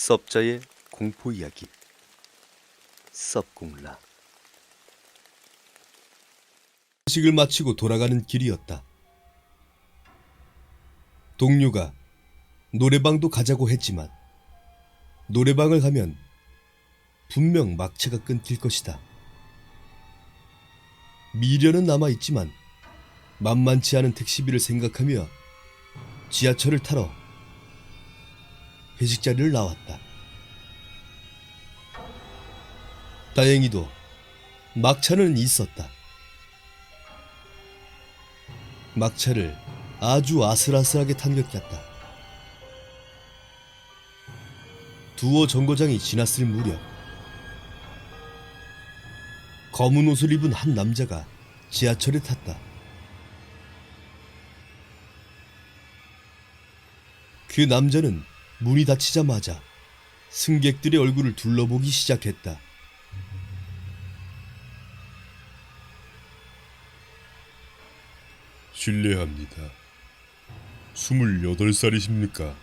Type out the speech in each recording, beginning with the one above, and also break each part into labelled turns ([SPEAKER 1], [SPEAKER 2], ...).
[SPEAKER 1] 섭자의 공포 이야기 섭공라
[SPEAKER 2] 식을 마치고 돌아가는 길이었다. 동료가 노래방도 가자고 했지만 노래방을 가면 분명 막차가 끊길 것이다. 미련은 남아 있지만 만만치 않은 택시비를 생각하며 지하철을 타러 회식 자리를 나왔다. 다행히도 막차는 있었다. 막차를 아주 아슬아슬하게 탄것 같다. 두어 정거장이 지났을 무렵 검은 옷을 입은 한 남자가 지하철에 탔다. 그 남자는 문이 닫히자마자 승객들의 얼굴을 둘러보기 시작했다. 실례합니다. 28살이십니까?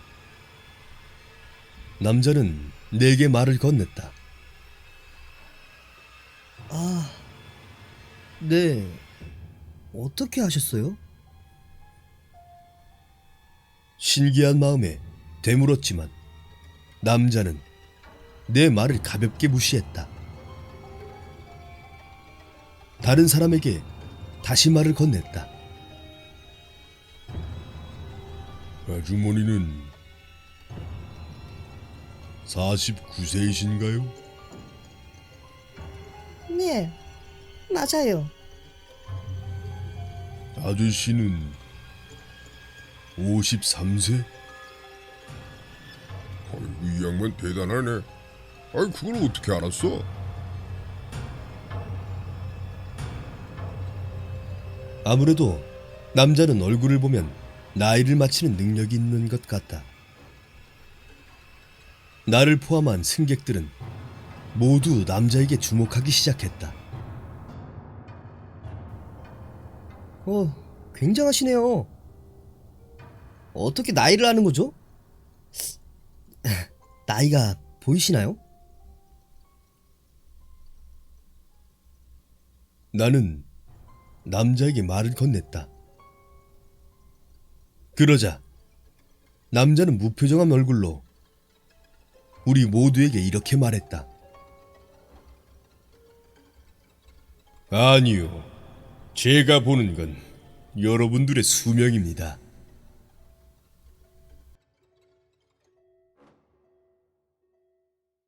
[SPEAKER 2] 남자는 내게 말을 건넸다.
[SPEAKER 3] 아, 네. 어떻게 하셨어요?
[SPEAKER 2] 신기한 마음에 되물었지만 남자는 내 말을 가볍게 무시했다. 다른 사람에게 다시 말을 건넸다. 아주머니는 49세이신가요?
[SPEAKER 3] 네, 맞아요.
[SPEAKER 2] 아저씨는 53세?
[SPEAKER 4] 이 양반 대단하네. 아이 그걸 어떻게 알았어?
[SPEAKER 2] 아무래도 남자는 얼굴을 보면 나이를 맞히는 능력이 있는 것 같다. 나를 포함한 승객들은 모두 남자에게 주목하기 시작했다.
[SPEAKER 3] 어, 굉장하시네요. 어떻게 나이를 아는 거죠? 나이가 보이시나요?
[SPEAKER 2] 나는 남자에게 말을 건넸다. 그러자 남자는 무표정한 얼굴로 우리 모두에게 이렇게 말했다. 아니요. 제가 보는 건 여러분들의 수명입니다.